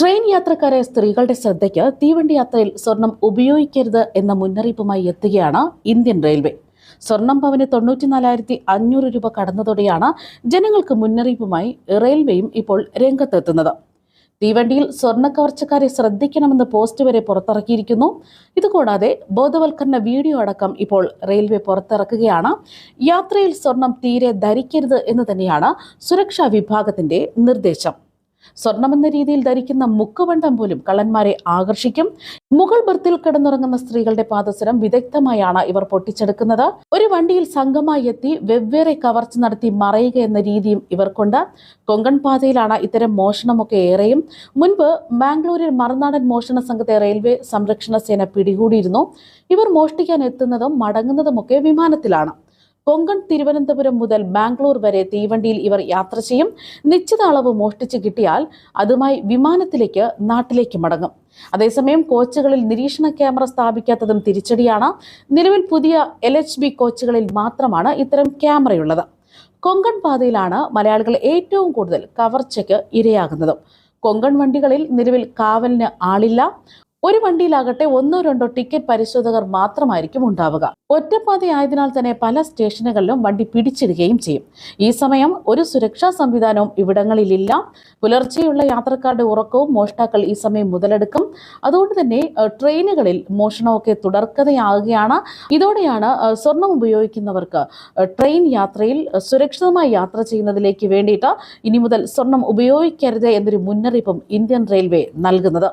Train യാത്രക്കാരായ സ്ത്രീകളുടെ ശ്രദ്ധയ്ക്ക് തീവണ്ടി യാത്രയിൽ സ്വർണം ഉപയോഗിക്കരുത് എന്ന മുന്നറിയിപ്പുമായി എത്തുകയാണ് ഇന്ത്യൻ റെയിൽവേ. സ്വർണം പവന് തൊണ്ണൂറ്റിനാലായിരത്തി അഞ്ഞൂറ് രൂപ കടന്നതോടെയാണ് ജനങ്ങൾക്ക് മുന്നറിയിപ്പുമായി റെയിൽവേയും ഇപ്പോൾ രംഗത്തെത്തുന്നത്. തീവണ്ടിയിൽ സ്വർണ കവർച്ചക്കാരെ ശ്രദ്ധിക്കണമെന്ന് പോസ്റ്റ് വരെ പുറത്തിറക്കിയിരിക്കുന്നു. ഇതുകൂടാതെ ബോധവൽക്കരണ വീഡിയോ അടക്കം ഇപ്പോൾ റെയിൽവേ പുറത്തിറക്കുകയാണ്. യാത്രയിൽ സ്വർണം തീരെ ധരിക്കരുത് എന്ന് തന്നെയാണ് സുരക്ഷാ വിഭാഗത്തിന്റെ നിർദ്ദേശം. സ്വർണമെന്ന രീതിയിൽ ധരിക്കുന്ന മുക്കുവണ്ടം പോലും കള്ളന്മാരെ ആകർഷിക്കും. മുകൾ ബർത്തിൽ കിടന്നുറങ്ങുന്ന സ്ത്രീകളുടെ പാദസരം വിദഗ്ധമായാണ് ഇവർ പൊട്ടിച്ചെടുക്കുന്നത്. ഒരു വണ്ടിയിൽ സംഘമായി എത്തി വെവ്വേറെ കവർച്ച നടത്തി മറയുക എന്ന രീതിയും ഇവർക്കുണ്ട്. കൊങ്കൺ പാതയിലാണ് ഇത്തരം മോഷണമൊക്കെ ഏറെയും. മുൻപ് ബാംഗ്ലൂരിൽ മറുനാടൻ മോഷണ സംഘത്തെ റെയിൽവേ സംരക്ഷണ സേന പിടികൂടിയിരുന്നു. ഇവർ മോഷ്ടിക്കാൻ എത്തുന്നതും മടങ്ങുന്നതുമൊക്കെ വിമാനത്തിലാണ്. കൊങ്കൺ തിരുവനന്തപുരം മുതൽ ബാംഗ്ലൂർ വരെ തീവണ്ടിയിൽ ഇവർ യാത്ര ചെയ്യും. നിശ്ചിത അളവ് മോഷ്ടിച്ച് കിട്ടിയാൽ അതുമായി വിമാനത്തിലേക്ക് നാട്ടിലേക്ക് മടങ്ങും. അതേസമയം കോച്ചുകളിൽ നിരീക്ഷണ ക്യാമറ സ്ഥാപിക്കാത്തതും തിരിച്ചടിയാണ്. നിലവിൽ പുതിയ എൽ എച്ച് ബി കോച്ചുകളിൽ മാത്രമാണ് ഇത്തരം ക്യാമറയുള്ളത്. കൊങ്കൺ പാതയിലാണ് മലയാളികൾ ഏറ്റവും കൂടുതൽ കവർച്ചയ്ക്ക് ഇരയാകുന്നതും. കൊങ്കൺ വണ്ടികളിൽ നിലവിൽ കാവലിന് ആളില്ല. ഒരു വണ്ടിയിലാകട്ടെ ഒന്നോ രണ്ടോ ടിക്കറ്റ് പരിശോധകർ മാത്രമായിരിക്കും ഉണ്ടാവുക. ഒറ്റപ്പാതയായതിനാൽ തന്നെ പല സ്റ്റേഷനുകളിലും വണ്ടി പിടിച്ചിടുകയും ചെയ്യും. ഈ സമയം ഒരു സുരക്ഷാ സംവിധാനവും ഇവിടങ്ങളിലില്ല. പുലർച്ചെയുള്ള യാത്രക്കാരുടെ ഉറക്കവും മോഷ്ടാക്കൾ ഈ സമയം മുതലെടുക്കും. അതുകൊണ്ട് തന്നെ ട്രെയിനുകളിൽ മോഷണമൊക്കെ തുടർക്കഥയാകുകയാണ്. ഇതോടെയാണ് സ്വർണം ഉപയോഗിക്കുന്നവർക്ക് ട്രെയിൻ യാത്രയിൽ സുരക്ഷിതമായി യാത്ര ചെയ്യുന്നതിലേക്ക് വേണ്ടിയിട്ട് ഇനി മുതൽ സ്വർണം ഉപയോഗിക്കരുത് എന്നൊരു മുന്നറിയിപ്പും ഇന്ത്യൻ റെയിൽവേ നൽകുന്നത്.